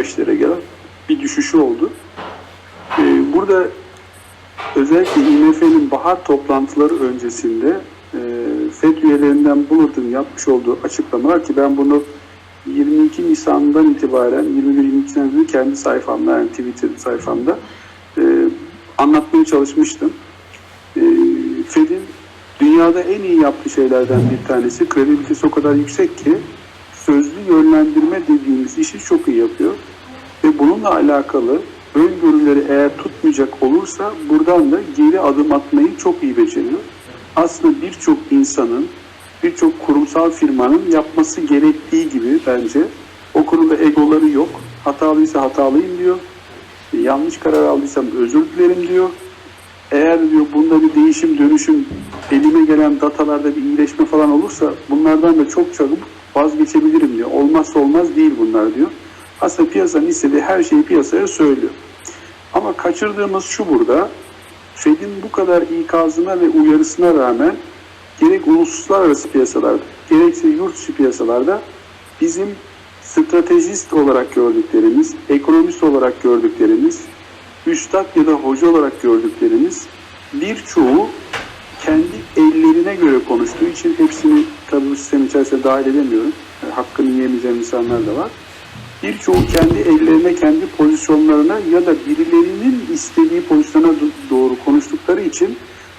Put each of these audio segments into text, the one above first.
%15'lere gelen bir düşüşü oldu. Ee, burada özellikle IMF'nin bahar toplantıları öncesinde e, FED üyelerinden Bullard'ın yapmış olduğu açıklamalar ki ben bunu 22 Nisan'dan itibaren 21-22 Nisan'da kendi sayfamda yani Twitter sayfamda e, anlatmaya çalışmıştım. E, Fed'in dünyada en iyi yaptığı şeylerden bir tanesi kredibilitesi o kadar yüksek ki sözlü yönlendirme dediğimiz işi çok iyi yapıyor. Ve bununla alakalı öngörüleri eğer tutmayacak olursa buradan da geri adım atmayı çok iyi beceriyor. Aslında birçok insanın, birçok kurumsal firmanın yapması gerektiği gibi bence o konuda egoları yok. Hatalıysa hatalıyım diyor. Yanlış karar aldıysam özür dilerim diyor. Eğer diyor bunda bir değişim dönüşüm elime gelen datalarda bir iyileşme falan olursa bunlardan da çok çabuk vazgeçebilirim diyor. Olmazsa olmaz değil bunlar diyor. Aslında piyasanın istediği her şeyi piyasaya söylüyor. Ama kaçırdığımız şu burada, Fed'in bu kadar ikazına ve uyarısına rağmen gerek uluslararası piyasalarda, gerekse yurt dışı piyasalarda bizim stratejist olarak gördüklerimiz, ekonomist olarak gördüklerimiz, üstad ya da hoca olarak gördüklerimiz birçoğu kendi ellerine göre konuştuğu için hepsini tabii bu sistem içerisinde dahil edemiyorum. Yani hakkını yiyemeyeceğim insanlar da var birçoğu kendi ellerine, kendi pozisyonlarına ya da birilerinin istediği pozisyona do- doğru konuştukları için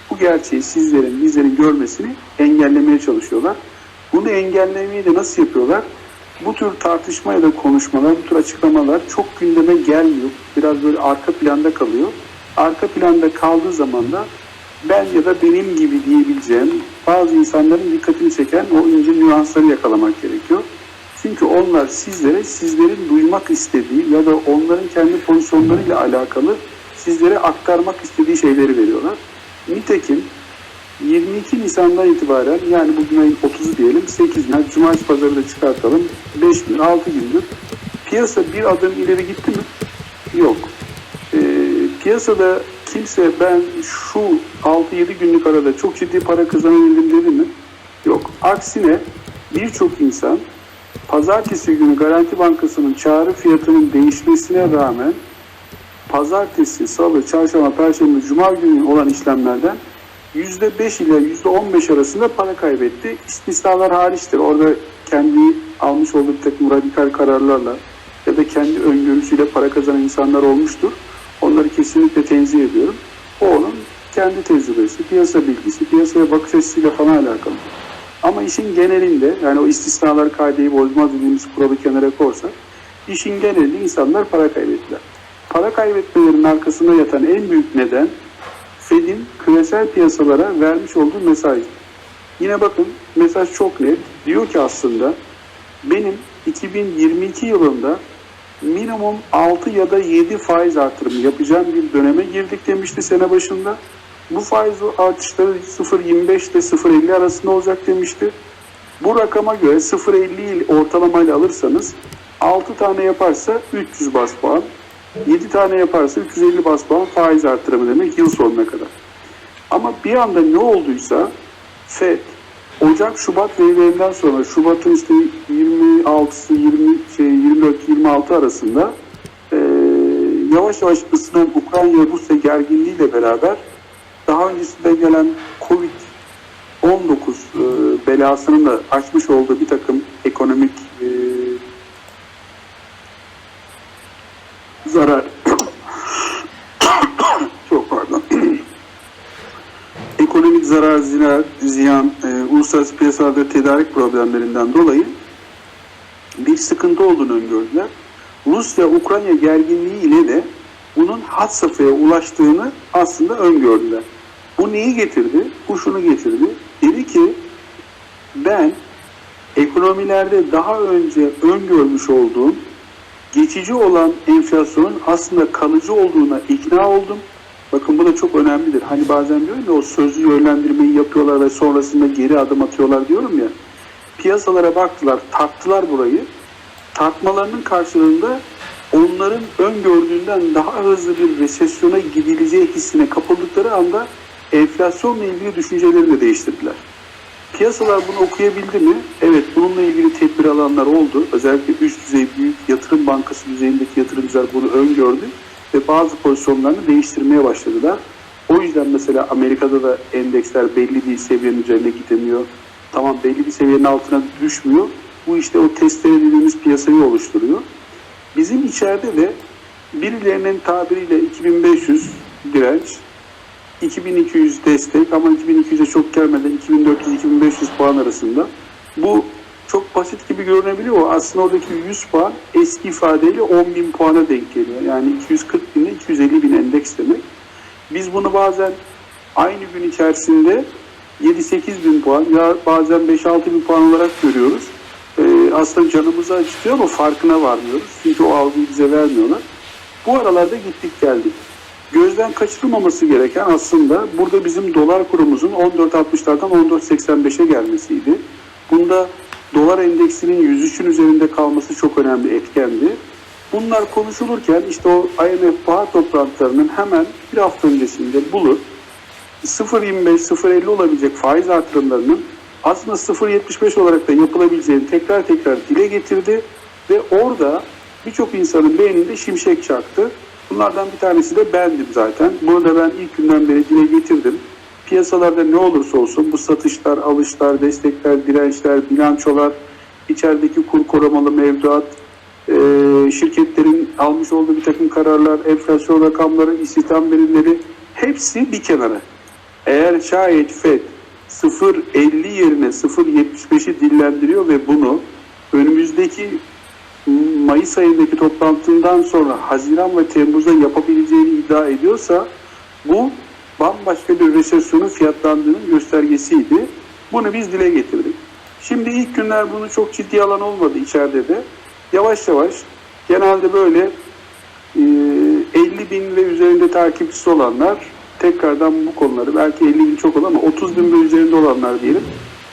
bu gerçeği sizlerin, bizlerin görmesini engellemeye çalışıyorlar. Bunu engellemeyi de nasıl yapıyorlar? Bu tür tartışma ya da konuşmalar, bu tür açıklamalar çok gündeme gelmiyor. Biraz böyle arka planda kalıyor. Arka planda kaldığı zaman da ben ya da benim gibi diyebileceğim bazı insanların dikkatini çeken o ince nüansları yakalamak gerekiyor. Çünkü onlar sizlere sizlerin duymak istediği ya da onların kendi pozisyonlarıyla alakalı sizlere aktarmak istediği şeyleri veriyorlar. Nitekim 22 Nisan'dan itibaren yani bugün ayın 30'u diyelim 8 gün, cumartesi pazarı da çıkartalım 5 gün 6 gündür piyasa bir adım ileri gitti mi? Yok. Ee, piyasada kimse ben şu 6-7 günlük arada çok ciddi para kazanabildim dedi mi? Yok. Aksine birçok insan pazartesi günü Garanti Bankası'nın çağrı fiyatının değişmesine rağmen pazartesi, salı, çarşamba, perşembe, cuma günü olan işlemlerden %5 ile %15 arasında para kaybetti. İstisnalar hariçtir. Orada kendi almış olduğu bir takım radikal kararlarla ya da kendi öngörüsüyle para kazanan insanlar olmuştur. Onları kesinlikle tenzih ediyorum. O onun kendi tecrübesi, piyasa bilgisi, piyasaya bakış açısıyla falan alakalı. Ama işin genelinde yani o istisnalar kaideyi bozmaz dediğimiz kuralı kenara koysak işin genelinde insanlar para kaybettiler. Para kaybetmelerinin arkasında yatan en büyük neden Fed'in küresel piyasalara vermiş olduğu mesaj. Yine bakın mesaj çok net. Diyor ki aslında benim 2022 yılında minimum 6 ya da 7 faiz artırımı yapacağım bir döneme girdik demişti sene başında. Bu faiz artışları 0.25 ile 0.50 arasında olacak demişti. Bu rakama göre 0.50 il ortalamayla alırsanız 6 tane yaparsa 300 bas puan, 7 tane yaparsa 350 bas puan faiz artırımı demek yıl sonuna kadar. Ama bir anda ne olduysa FED Ocak Şubat verilerinden sonra Şubat'ın işte 26'sı 20 şey 24 26 arasında eee, yavaş yavaş ısınan Ukrayna Rusya gerginliğiyle beraber daha öncesinde gelen Covid-19 e, belasının da açmış olduğu bir takım ekonomik e, zarar çok pardon ekonomik zarar, ziyan, ziyan e, uluslararası piyasalarda tedarik problemlerinden dolayı bir sıkıntı olduğunu öngördüler. Rusya-Ukrayna gerginliği ile de bunun had safhaya ulaştığını aslında öngördüler. Bu neyi getirdi? Bu şunu getirdi. Dedi ki ben ekonomilerde daha önce öngörmüş olduğum geçici olan enflasyonun aslında kalıcı olduğuna ikna oldum. Bakın bu da çok önemlidir. Hani bazen diyorum ya o sözlü yönlendirmeyi yapıyorlar ve sonrasında geri adım atıyorlar diyorum ya. Piyasalara baktılar, tarttılar burayı. Tartmalarının karşılığında onların öngördüğünden daha hızlı bir resesyona gidileceği hissine kapıldıkları anda enflasyonla ilgili düşünceleri de değiştirdiler. Piyasalar bunu okuyabildi mi? Evet bununla ilgili tedbir alanlar oldu. Özellikle üst düzey büyük yatırım bankası düzeyindeki yatırımcılar bunu öngördü ve bazı pozisyonlarını değiştirmeye başladılar. O yüzden mesela Amerika'da da endeksler belli bir seviyenin üzerine gidemiyor. Tamam belli bir seviyenin altına düşmüyor. Bu işte o testere dediğimiz piyasayı oluşturuyor. Bizim içeride de birilerinin tabiriyle 2500 direnç, 2200 destek ama 2200'e çok gelmeden 2400-2500 puan arasında. Bu çok basit gibi görünebiliyor aslında oradaki 100 puan eski ifadeyle 10.000 puana denk geliyor. Yani 240 bin ile 250 bin endeks demek. Biz bunu bazen aynı gün içerisinde 7-8 bin puan ya bazen 5-6 bin puan olarak görüyoruz. Ee, aslında canımızı acıtıyor ama farkına varmıyoruz. Çünkü o algıyı bize vermiyorlar. Bu aralarda gittik geldik. Gözden kaçırılmaması gereken aslında burada bizim dolar kurumuzun 14.60'lardan 14.85'e gelmesiydi. Bunda dolar endeksinin 103'ün üzerinde kalması çok önemli etkendi. Bunlar konuşulurken işte o IMF bahar toplantılarının hemen bir hafta öncesinde bulur 0.25-0.50 olabilecek faiz artırımlarının aslında 0.75 olarak da yapılabileceğini tekrar tekrar dile getirdi ve orada birçok insanın beyninde şimşek çaktı. Bunlardan bir tanesi de bendim zaten. Bunu da ben ilk günden beri dile getirdim. Piyasalarda ne olursa olsun bu satışlar, alışlar, destekler, dirençler, bilançolar, içerideki kur korumalı mevduat, e, şirketlerin almış olduğu bir takım kararlar, enflasyon rakamları, istihdam verileri hepsi bir kenara. Eğer şayet FED 0.50 yerine 0.75'i dillendiriyor ve bunu önümüzdeki Mayıs ayındaki toplantından sonra Haziran ve Temmuz'da yapabileceğini iddia ediyorsa bu bambaşka bir resesyonun fiyatlandığının göstergesiydi. Bunu biz dile getirdik. Şimdi ilk günler bunu çok ciddi alan olmadı içeride de. Yavaş yavaş genelde böyle e, 50 bin ve üzerinde takipçisi olanlar tekrardan bu konuları belki 50 bin çok olan ama 30 bin ve üzerinde olanlar diyelim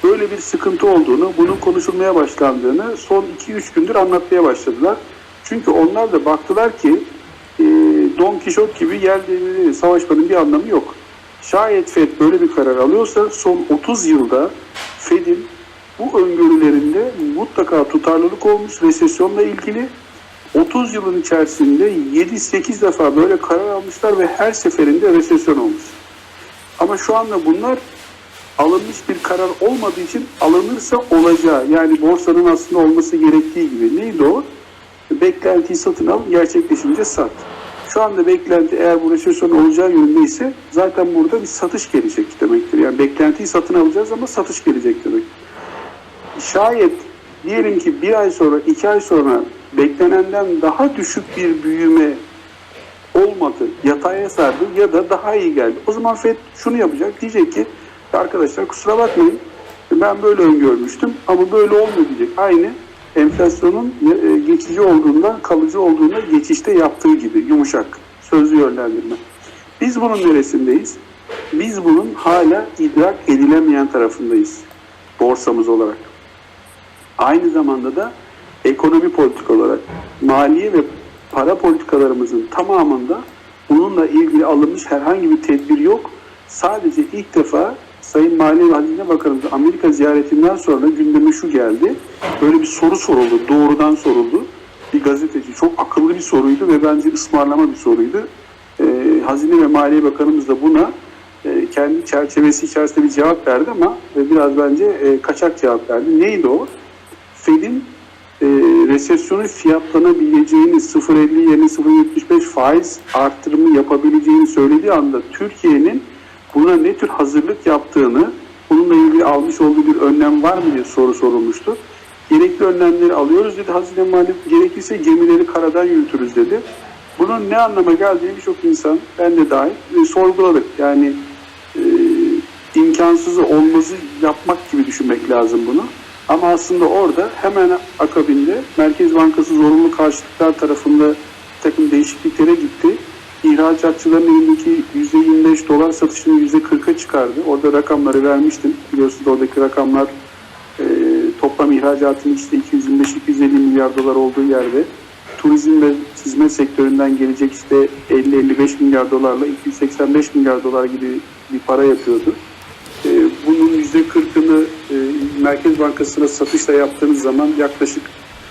böyle bir sıkıntı olduğunu, bunun konuşulmaya başlandığını son 2-3 gündür anlatmaya başladılar. Çünkü onlar da baktılar ki e, Don Kişot gibi yer devrileri savaşmanın bir anlamı yok. Şayet FED böyle bir karar alıyorsa son 30 yılda FED'in bu öngörülerinde mutlaka tutarlılık olmuş resesyonla ilgili 30 yılın içerisinde 7-8 defa böyle karar almışlar ve her seferinde resesyon olmuş. Ama şu anda bunlar alınmış bir karar olmadığı için alınırsa olacağı yani borsanın aslında olması gerektiği gibi neydi o? Beklentiyi satın al gerçekleşince sat. Şu anda beklenti eğer bu resesyon olacağı yönündeyse zaten burada bir satış gelecek demektir. Yani beklentiyi satın alacağız ama satış gelecek demek. Şayet diyelim ki bir ay sonra, iki ay sonra beklenenden daha düşük bir büyüme olmadı, yataya sardı ya da daha iyi geldi. O zaman FED şunu yapacak, diyecek ki arkadaşlar kusura bakmayın ben böyle öngörmüştüm ama böyle olmuyor diyecek. Aynı enflasyonun e, geçici olduğunda, kalıcı olduğunda geçişte yaptığı gibi yumuşak, sözlü yönlendirme. Biz bunun neresindeyiz? Biz bunun hala idrak edilemeyen tarafındayız borsamız olarak. Aynı zamanda da ekonomi politik olarak maliye ve para politikalarımızın tamamında bununla ilgili alınmış herhangi bir tedbir yok. Sadece ilk defa Sayın Maliye ve Hazine Bakanımız Amerika ziyaretinden sonra gündeme şu geldi. Böyle bir soru soruldu, doğrudan soruldu. Bir gazeteci çok akıllı bir soruydu ve bence ısmarlama bir soruydu. Ee, Hazine ve Maliye Bakanımız da buna e, kendi çerçevesi içerisinde bir cevap verdi ama e, biraz bence e, kaçak cevap verdi. Neydi o? Fed'in e, resesyonu fiyatlanabileceğini 0.50 yerine 0.75 faiz arttırımı yapabileceğini söylediği anda Türkiye'nin buna ne tür hazırlık yaptığını bununla ilgili almış olduğu bir önlem var mı diye soru sorulmuştu. Gerekli önlemleri alıyoruz dedi Hazine Maliye. Gerekirse gemileri karadan yürütürüz dedi. Bunun ne anlama geldiğini birçok insan, ben de dahil e, sorguladık. Yani e, imkansızı olmazı yapmak gibi düşünmek lazım bunu. Ama aslında orada hemen akabinde Merkez Bankası zorunlu karşılıklar tarafında bir takım değişikliklere gitti. İhracatçıların elindeki %25 dolar satışını %40'a çıkardı. Orada rakamları vermiştim. Biliyorsunuz oradaki rakamlar e, toplam ihracatın işte 225-250 milyar dolar olduğu yerde turizm ve hizmet sektöründen gelecek işte 50-55 milyar dolarla 285 milyar dolar gibi bir para yapıyordu. E, bunun %40'ını e, Merkez Bankası'na satışla yaptığınız zaman yaklaşık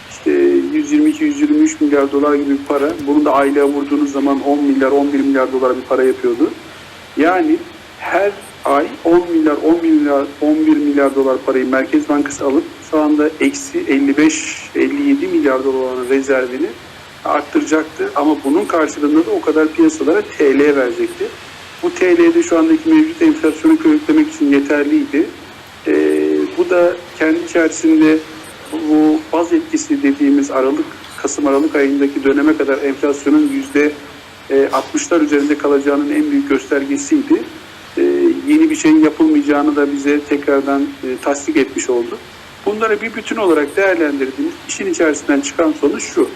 işte 122-123 milyar dolar gibi bir para. Bunu da aylığa vurduğunuz zaman 10 milyar 11 milyar dolar bir para yapıyordu. Yani her ay 10 milyar 10 milyar 11 milyar dolar parayı Merkez Bankası alıp şu anda eksi 55-57 milyar dolar olan rezervini arttıracaktı. Ama bunun karşılığında da o kadar piyasalara TL verecekti. Bu TL'de şu andaki mevcut enflasyonu körüklemek için yeterliydi. Ee, bu da kendi içerisinde bu etkisi dediğimiz Aralık, Kasım Aralık ayındaki döneme kadar enflasyonun yüzde e, 60'lar üzerinde kalacağının en büyük göstergesiydi. E, yeni bir şeyin yapılmayacağını da bize tekrardan e, tasdik etmiş oldu. Bunları bir bütün olarak değerlendirdiğimiz işin içerisinden çıkan sonuç şu.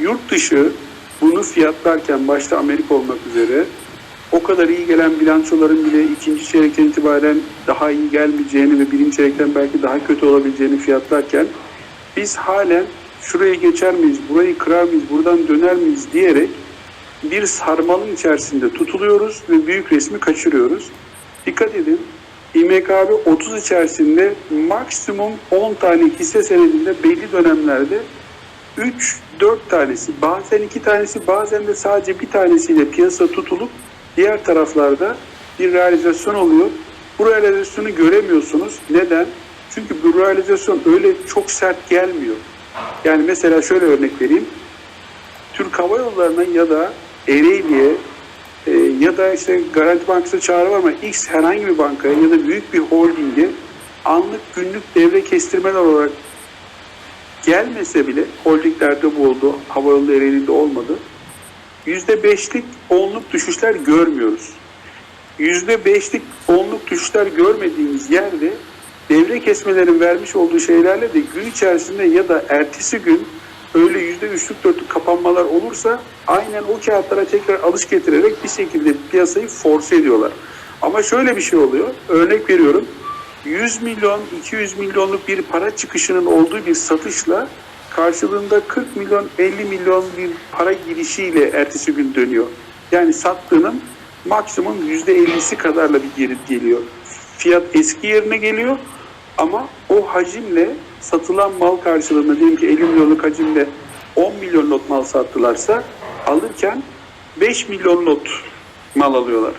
Yurt dışı bunu fiyatlarken başta Amerika olmak üzere o kadar iyi gelen bilançoların bile ikinci çeyrekten itibaren daha iyi gelmeyeceğini ve birinci çeyrekten belki daha kötü olabileceğini fiyatlarken biz halen şuraya geçer miyiz, burayı kırar mıyız, buradan döner miyiz diyerek bir sarmalın içerisinde tutuluyoruz ve büyük resmi kaçırıyoruz. Dikkat edin, İMKB 30 içerisinde maksimum 10 tane hisse senedinde belli dönemlerde 3-4 tanesi, bazen 2 tanesi, bazen de sadece bir tanesiyle piyasa tutulup diğer taraflarda bir realizasyon oluyor. Bu realizasyonu göremiyorsunuz. Neden? Çünkü bu realizasyon öyle çok sert gelmiyor. Yani mesela şöyle örnek vereyim. Türk Hava Yolları'na ya da Ereğli'ye e, ya da işte Garanti Bankası'na çağrı var ama X herhangi bir bankaya ya da büyük bir holdinge anlık günlük devre kestirmeler olarak gelmese bile holdinglerde bu oldu, hava yolu Ereğli'de olmadı. %5'lik onluk düşüşler görmüyoruz. %5'lik onluk düşüşler görmediğimiz yerde devre kesmelerin vermiş olduğu şeylerle de gün içerisinde ya da ertesi gün öyle %3'lük 4'lük kapanmalar olursa aynen o kağıtlara tekrar alış getirerek bir şekilde piyasayı force ediyorlar. Ama şöyle bir şey oluyor. Örnek veriyorum. 100 milyon, 200 milyonluk bir para çıkışının olduğu bir satışla karşılığında 40 milyon, 50 milyon bir para girişiyle ertesi gün dönüyor. Yani sattığının maksimum %50'si kadarla bir geri geliyor. Fiyat eski yerine geliyor ama o hacimle satılan mal karşılığında diyelim ki 50 milyonluk hacimle 10 milyon lot mal sattılarsa alırken 5 milyon lot mal alıyorlar.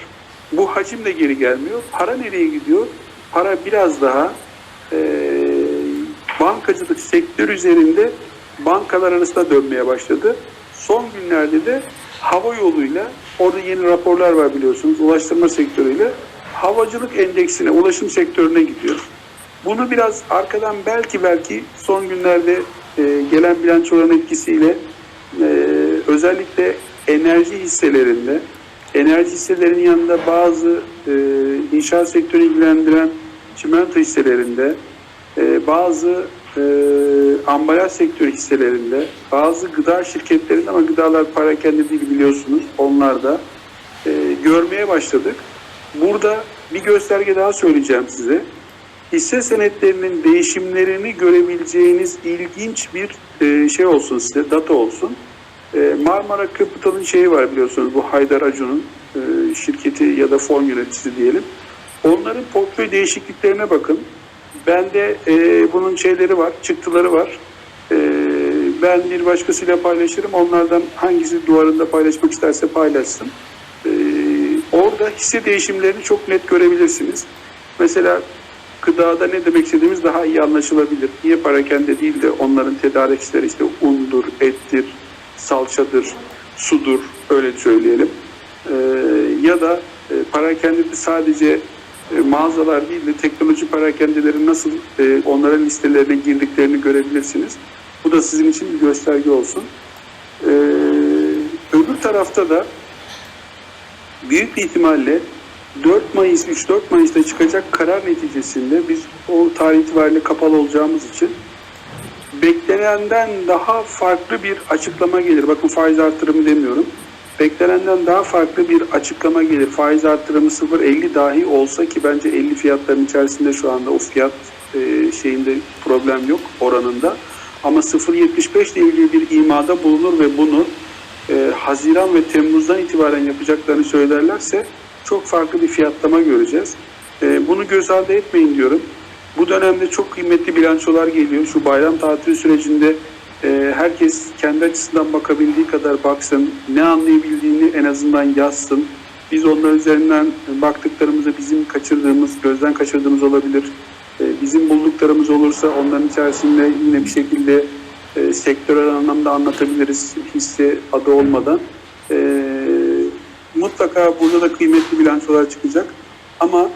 Bu hacim de geri gelmiyor. Para nereye gidiyor? Para biraz daha eee bankacılık sektör üzerinde bankalar arasında dönmeye başladı. Son günlerde de hava yoluyla orada yeni raporlar var biliyorsunuz ulaştırma sektörüyle havacılık endeksine ulaşım sektörüne gidiyor. Bunu biraz arkadan belki belki son günlerde e, gelen bilançoların etkisiyle e, özellikle enerji hisselerinde enerji hisselerinin yanında bazı e, inşaat sektörü ilgilendiren çimento hisselerinde bazı ambalaj sektörü hisselerinde, bazı gıda şirketlerinde ama gıdalar para kendi değil biliyorsunuz. Onlar da e, görmeye başladık. Burada bir gösterge daha söyleyeceğim size. Hisse senetlerinin değişimlerini görebileceğiniz ilginç bir e, şey olsun size, data olsun. E, Marmara Capital'ın şeyi var biliyorsunuz bu Haydar Acun'un e, şirketi ya da fon yöneticisi diyelim. Onların portföy değişikliklerine bakın. Bende e, bunun şeyleri var, çıktıları var. E, ben bir başkasıyla paylaşırım. Onlardan hangisi duvarında paylaşmak isterse paylaşsın. E, orada hisse değişimlerini çok net görebilirsiniz. Mesela gıdada ne demek istediğimiz daha iyi anlaşılabilir. Niye parakende değil de onların tedarikçileri işte undur, ettir, salçadır, sudur öyle söyleyelim. E, ya da e, parakende de sadece e, mağazalar değil de teknoloji perakendeleri nasıl e, onların listelerine girdiklerini görebilirsiniz. Bu da sizin için bir gösterge olsun. E, öbür tarafta da büyük bir ihtimalle 4 Mayıs, 3-4 Mayıs'ta çıkacak karar neticesinde biz o tarih itibariyle kapalı olacağımız için beklenenden daha farklı bir açıklama gelir. Bakın faiz artırımı demiyorum beklenenden daha farklı bir açıklama gelir. Faiz artırımı 0.50 dahi olsa ki bence 50 fiyatların içerisinde şu anda o fiyat e, şeyinde problem yok oranında. Ama 0.75 ile ilgili bir imada bulunur ve bunu e, Haziran ve Temmuz'dan itibaren yapacaklarını söylerlerse çok farklı bir fiyatlama göreceğiz. E, bunu göz ardı etmeyin diyorum. Bu dönemde çok kıymetli bilançolar geliyor. Şu bayram tatili sürecinde e, herkes kendi açısından bakabildiği kadar baksın. Ne anlayabildiğini en azından yazsın. Biz onlar üzerinden baktıklarımızı bizim kaçırdığımız, gözden kaçırdığımız olabilir. E, bizim bulduklarımız olursa onların içerisinde yine bir şekilde e, sektörel anlamda anlatabiliriz hisse adı olmadan. E, mutlaka burada da kıymetli bilançolar çıkacak. Ama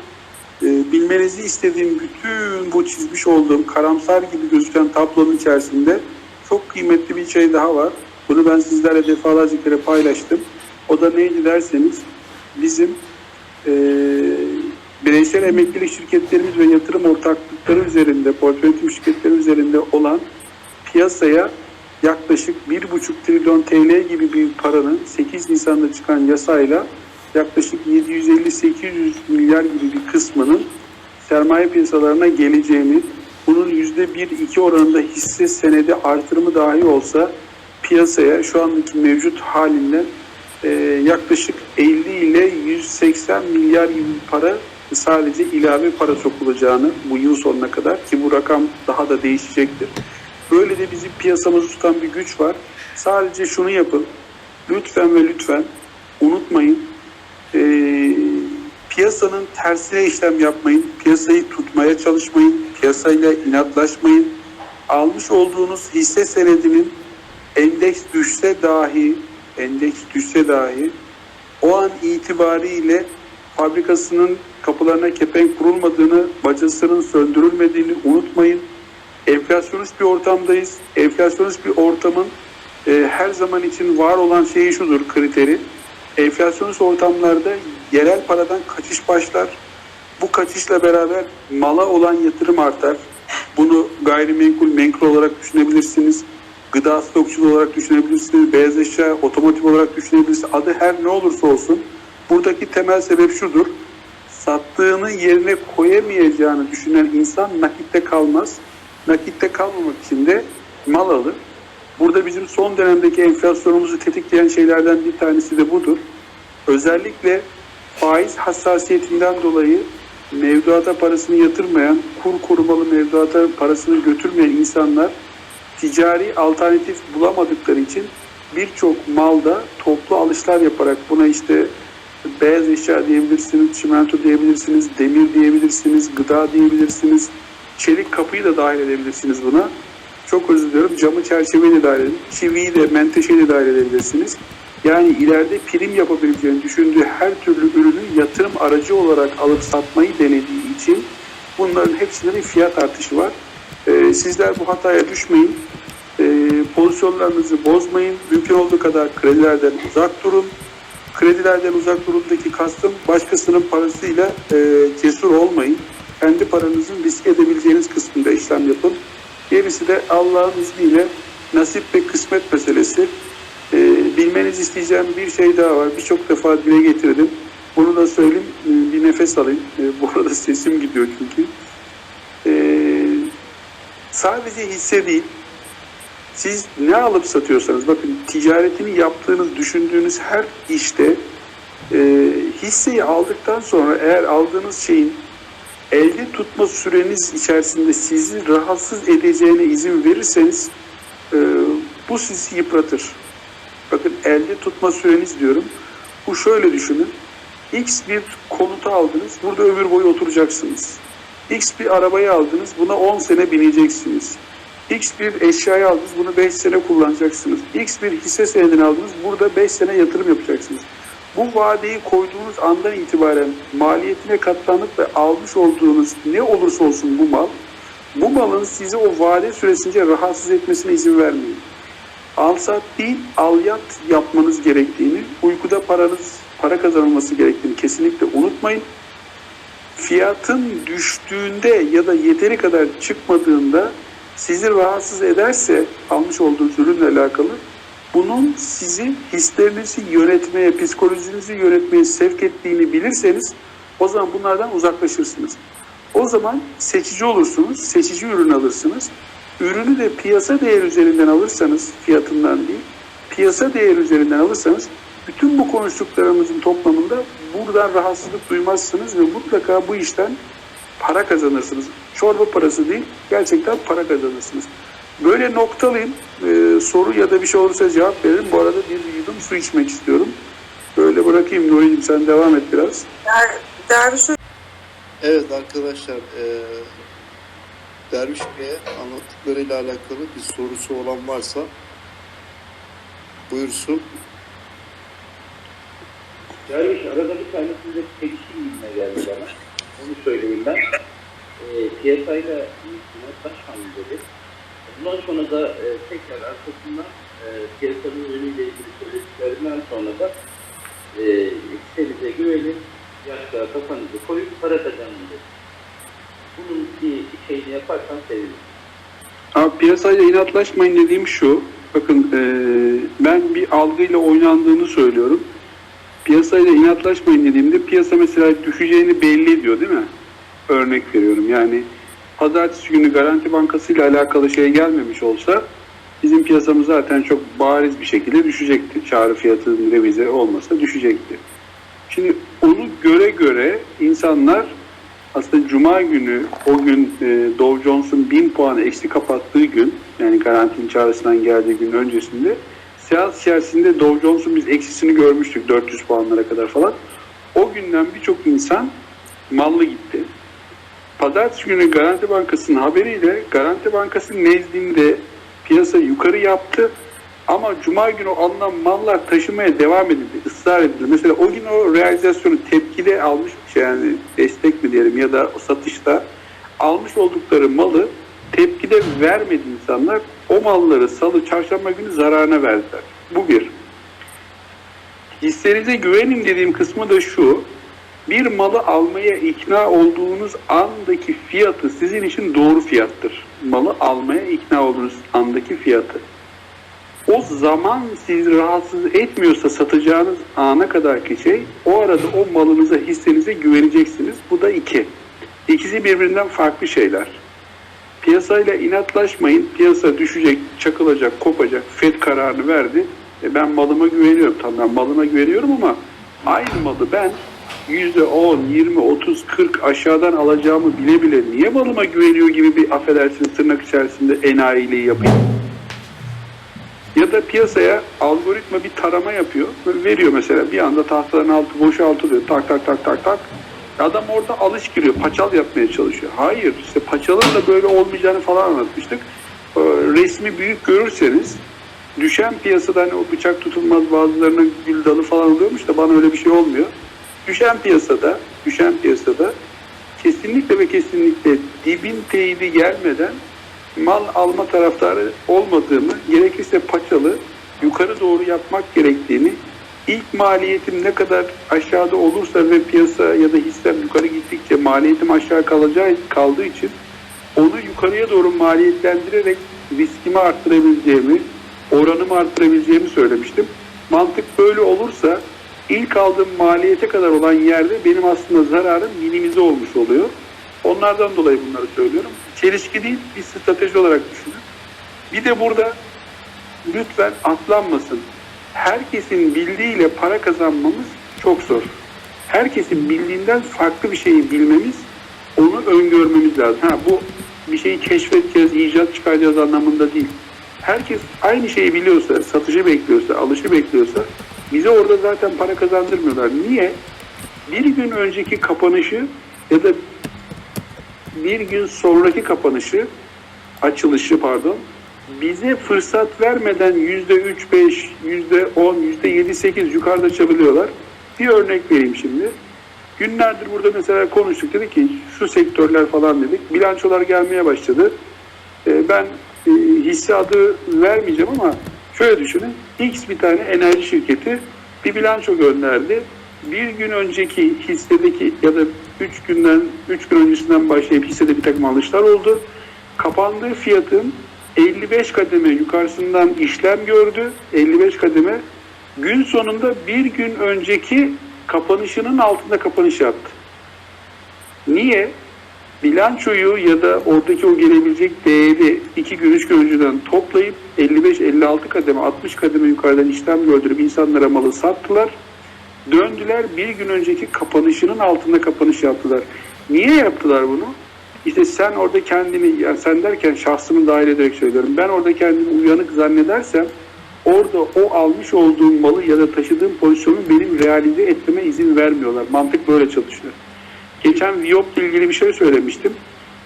e, bilmenizi istediğim bütün bu çizmiş olduğum karamsar gibi gözüken tablonun içerisinde çok kıymetli bir şey daha var. Bunu ben sizlerle defalarca kere paylaştım. O da neydi derseniz bizim e, bireysel emeklilik şirketlerimiz ve yatırım ortaklıkları üzerinde, portföy şirketleri üzerinde olan piyasaya yaklaşık 1,5 trilyon TL gibi bir paranın 8 Nisan'da çıkan yasayla yaklaşık 750-800 milyar gibi bir kısmının sermaye piyasalarına geleceğini, bunun %1-2 oranında hisse senedi artırımı dahi olsa piyasaya şu andaki mevcut halinden e, yaklaşık 50 ile 180 milyar gibi para sadece ilave para sokulacağını bu yıl sonuna kadar ki bu rakam daha da değişecektir. Böyle de bizim piyasamızı tutan bir güç var. Sadece şunu yapın. Lütfen ve lütfen unutmayın. Ee, piyasanın tersine işlem yapmayın. Piyasayı tutmaya çalışmayın. Piyasayla inatlaşmayın. Almış olduğunuz hisse senedinin endeks düşse dahi endeks düşse dahi o an itibariyle fabrikasının kapılarına kepenk kurulmadığını, bacasının söndürülmediğini unutmayın. Enflasyonist bir ortamdayız. Enflasyonist bir ortamın e, her zaman için var olan şeyi şudur kriteri. Enflasyonist ortamlarda yerel paradan kaçış başlar. Bu kaçışla beraber mala olan yatırım artar. Bunu gayrimenkul, menkul olarak düşünebilirsiniz. Gıda stokçuluğu olarak düşünebilirsiniz. Beyaz eşya, otomotiv olarak düşünebilirsiniz. Adı her ne olursa olsun. Buradaki temel sebep şudur. Sattığını yerine koyamayacağını düşünen insan nakitte kalmaz. Nakitte kalmamak için de mal alır. Burada bizim son dönemdeki enflasyonumuzu tetikleyen şeylerden bir tanesi de budur. Özellikle faiz hassasiyetinden dolayı mevduata parasını yatırmayan, kur korumalı mevduata parasını götürmeyen insanlar ticari alternatif bulamadıkları için birçok malda toplu alışlar yaparak buna işte beyaz eşya diyebilirsiniz, çimento diyebilirsiniz, demir diyebilirsiniz, gıda diyebilirsiniz, çelik kapıyı da dahil edebilirsiniz buna. Çok özür diliyorum. Camı çerçeveyi de dahil edin. Çiviyi de, menteşeyi de dahil edebilirsiniz. Yani ileride prim yapabileceğini düşündüğü her türlü ürünü yatırım aracı olarak alıp satmayı denediği için bunların hepsinde bir fiyat artışı var. Ee, sizler bu hataya düşmeyin. Ee, pozisyonlarınızı bozmayın. Mümkün olduğu kadar kredilerden uzak durun. Kredilerden uzak durumdaki kastım başkasının parasıyla e, cesur olmayın. Kendi paranızın risk edebileceğiniz kısmında işlem yapın. Gerisi de Allah'ın izniyle nasip ve kısmet meselesi. Ee, bilmenizi isteyeceğim bir şey daha var. Birçok defa dile getirdim. Bunu da söyleyeyim, ee, bir nefes alayım. Ee, bu arada sesim gidiyor çünkü. Ee, sadece hisse değil, siz ne alıp satıyorsanız, bakın ticaretini yaptığınız, düşündüğünüz her işte e, hisseyi aldıktan sonra eğer aldığınız şeyin elde tutma süreniz içerisinde sizi rahatsız edeceğine izin verirseniz e, bu sizi yıpratır. Bakın elde tutma süreniz diyorum. Bu şöyle düşünün. X bir konutu aldınız. Burada ömür boyu oturacaksınız. X bir arabayı aldınız. Buna 10 sene bineceksiniz. X bir eşyayı aldınız. Bunu 5 sene kullanacaksınız. X bir hisse senedini aldınız. Burada 5 sene yatırım yapacaksınız. Bu vadeyi koyduğunuz andan itibaren maliyetine katlanıp ve almış olduğunuz ne olursa olsun bu mal, bu malın sizi o vade süresince rahatsız etmesine izin vermeyin. Al sat değil, al yat yapmanız gerektiğini, uykuda paranız, para kazanılması gerektiğini kesinlikle unutmayın. Fiyatın düştüğünde ya da yeteri kadar çıkmadığında sizi rahatsız ederse almış olduğunuz ürünle alakalı bunun sizi hislerinizi yönetmeye, psikolojinizi yönetmeye sevk ettiğini bilirseniz o zaman bunlardan uzaklaşırsınız. O zaman seçici olursunuz, seçici ürün alırsınız. Ürünü de piyasa değeri üzerinden alırsanız, fiyatından değil, piyasa değeri üzerinden alırsanız bütün bu konuştuklarımızın toplamında buradan rahatsızlık duymazsınız ve mutlaka bu işten para kazanırsınız. çorba parası değil, gerçekten para kazanırsınız. Böyle noktalayayım. Ee, soru ya da bir şey olursa cevap veririm. Bu arada bir yudum su içmek istiyorum. Böyle bırakayım Nuri'cim sen devam et biraz. Der, derviş Evet arkadaşlar, eee Derviş Bey'e anlattıklarıyla alakalı bir sorusu olan varsa buyursun. Derviş arada bir tane size çelişki gibime geldi bana. Onu söyleyeyim ben. E, piyasayla inatlaşmayın dedi. Bundan sonra da e, tekrar arkasından e, piyasanın yönüyle ilgili söylediklerinden sonra da e, hissenize güvenin, yaşlığa kafanızı koyup para kazanın dedi. Bunun bir şeyini yaparsan sevinirim. Abi piyasayla inatlaşmayın dediğim şu. Bakın eee, ben bir algıyla oynandığını söylüyorum. Piyasayla inatlaşmayın dediğimde piyasa mesela düşeceğini belli ediyor değil mi? Örnek veriyorum yani pazartesi günü Garanti Bankası ile alakalı şey gelmemiş olsa bizim piyasamız zaten çok bariz bir şekilde düşecekti. Çağrı fiyatının revize olmasa düşecekti. Şimdi onu göre göre insanlar aslında Cuma günü o gün e, Dow Jones'un 1000 puan eksi kapattığı gün yani garantinin çağrısından geldiği gün öncesinde seans içerisinde Dow Jones'un biz eksisini görmüştük 400 puanlara kadar falan. O günden birçok insan mallı gitti. Pazartesi günü Garanti Bankası'nın haberiyle Garanti Bankası nezdinde piyasa yukarı yaptı. Ama Cuma günü alınan mallar taşımaya devam edildi, ısrar edildi. Mesela o gün o realizasyonu tepkide almış yani destek mi diyelim ya da satışta almış oldukları malı tepkide vermedi insanlar. O malları salı, çarşamba günü zararına verdiler. Bu bir. Hissenize güvenin dediğim kısmı da şu. Bir malı almaya ikna olduğunuz andaki fiyatı sizin için doğru fiyattır. Malı almaya ikna olduğunuz andaki fiyatı. O zaman sizi rahatsız etmiyorsa satacağınız ana kadarki şey o arada o malınıza hissenize güveneceksiniz. Bu da iki. İkisi birbirinden farklı şeyler. Piyasayla inatlaşmayın. Piyasa düşecek, çakılacak, kopacak. FED kararını verdi. E ben malıma güveniyorum. Tamam ben malıma güveniyorum ama aynı malı ben %10, 20, 30, 40 aşağıdan alacağımı bile bile niye malıma güveniyor gibi bir affedersiniz tırnak içerisinde enayiliği yapayım. Ya da piyasaya algoritma bir tarama yapıyor. Böyle veriyor mesela bir anda tahtaların altı boşaltılıyor. Tak tak tak tak tak. Adam orada alış giriyor. Paçal yapmaya çalışıyor. Hayır işte paçalın da böyle olmayacağını falan anlatmıştık. Ee, resmi büyük görürseniz düşen piyasada hani o bıçak tutulmaz bazılarının gül dalı falan oluyormuş da bana öyle bir şey olmuyor. Düşen piyasada, düşen piyasada kesinlikle ve kesinlikle dibin teyidi gelmeden mal alma taraftarı olmadığımı, gerekirse paçalı yukarı doğru yapmak gerektiğini, ilk maliyetim ne kadar aşağıda olursa ve piyasa ya da hissem yukarı gittikçe maliyetim aşağı kalacağı kaldığı için onu yukarıya doğru maliyetlendirerek riskimi arttırabileceğimi, oranımı arttırabileceğimi söylemiştim. Mantık böyle olursa ilk aldığım maliyete kadar olan yerde benim aslında zararım minimize olmuş oluyor. Onlardan dolayı bunları söylüyorum. Çelişki değil, bir strateji olarak düşünün. Bir de burada lütfen atlanmasın. Herkesin bildiğiyle para kazanmamız çok zor. Herkesin bildiğinden farklı bir şeyi bilmemiz, onu öngörmemiz lazım. Ha, bu bir şeyi keşfedeceğiz, icat çıkaracağız anlamında değil. Herkes aynı şeyi biliyorsa, satışı bekliyorsa, alışı bekliyorsa bize orada zaten para kazandırmıyorlar. Niye? Bir gün önceki kapanışı ya da bir gün sonraki kapanışı, açılışı pardon, bize fırsat vermeden yüzde üç, beş, yüzde on, yüzde yedi, sekiz yukarıda çabiliyorlar. Bir örnek vereyim şimdi. Günlerdir burada mesela konuştuk dedik ki şu sektörler falan dedik. Bilançolar gelmeye başladı. Ee, ben e, hisse adı vermeyeceğim ama şöyle düşünün. X bir tane enerji şirketi bir bilanço gönderdi. Bir gün önceki hissedeki ya da 3 günden 3 gün öncesinden başlayıp hissede bir takım alışlar oldu. Kapandığı fiyatın 55 kademe yukarısından işlem gördü. 55 kademe gün sonunda bir gün önceki kapanışının altında kapanış yaptı. Niye? Bilançoyu ya da oradaki o gelebilecek değeri 2 gün 3 gün önceden toplayıp 55-56 kademe 60 kademe yukarıdan işlem gördürüp insanlara malı sattılar. Döndüler bir gün önceki kapanışının altında kapanış yaptılar. Niye yaptılar bunu? İşte sen orada kendini, yani sen derken şahsımı dahil ederek söylüyorum. Ben orada kendimi uyanık zannedersem orada o almış olduğum malı ya da taşıdığım pozisyonu benim realize etmeme izin vermiyorlar. Mantık böyle çalışıyor. Geçen Viyop'la ilgili bir şey söylemiştim.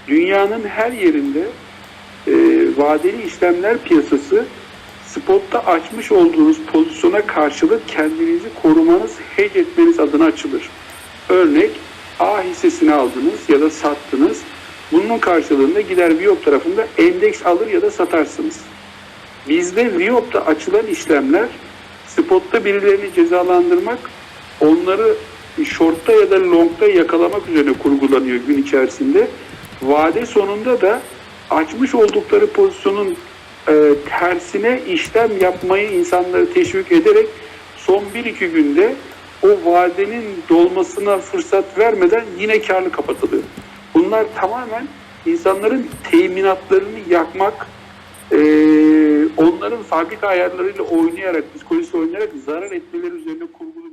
Dünyanın her yerinde e, vadeli işlemler piyasası spotta açmış olduğunuz pozisyona karşılık kendinizi korumanız, hedge etmeniz adına açılır. Örnek A hissesini aldınız ya da sattınız. Bunun karşılığında gider Viyop tarafında endeks alır ya da satarsınız. Bizde Viyop'ta açılan işlemler spotta birilerini cezalandırmak, onları shortta ya da longta yakalamak üzerine kurgulanıyor gün içerisinde. Vade sonunda da açmış oldukları pozisyonun e, tersine işlem yapmayı insanları teşvik ederek son 1-2 günde o vadenin dolmasına fırsat vermeden yine karlı kapatılıyor. Bunlar tamamen insanların teminatlarını yakmak, e, onların fabrika ayarlarıyla oynayarak, psikolojisi oynayarak zarar etmeleri üzerine kurgulanan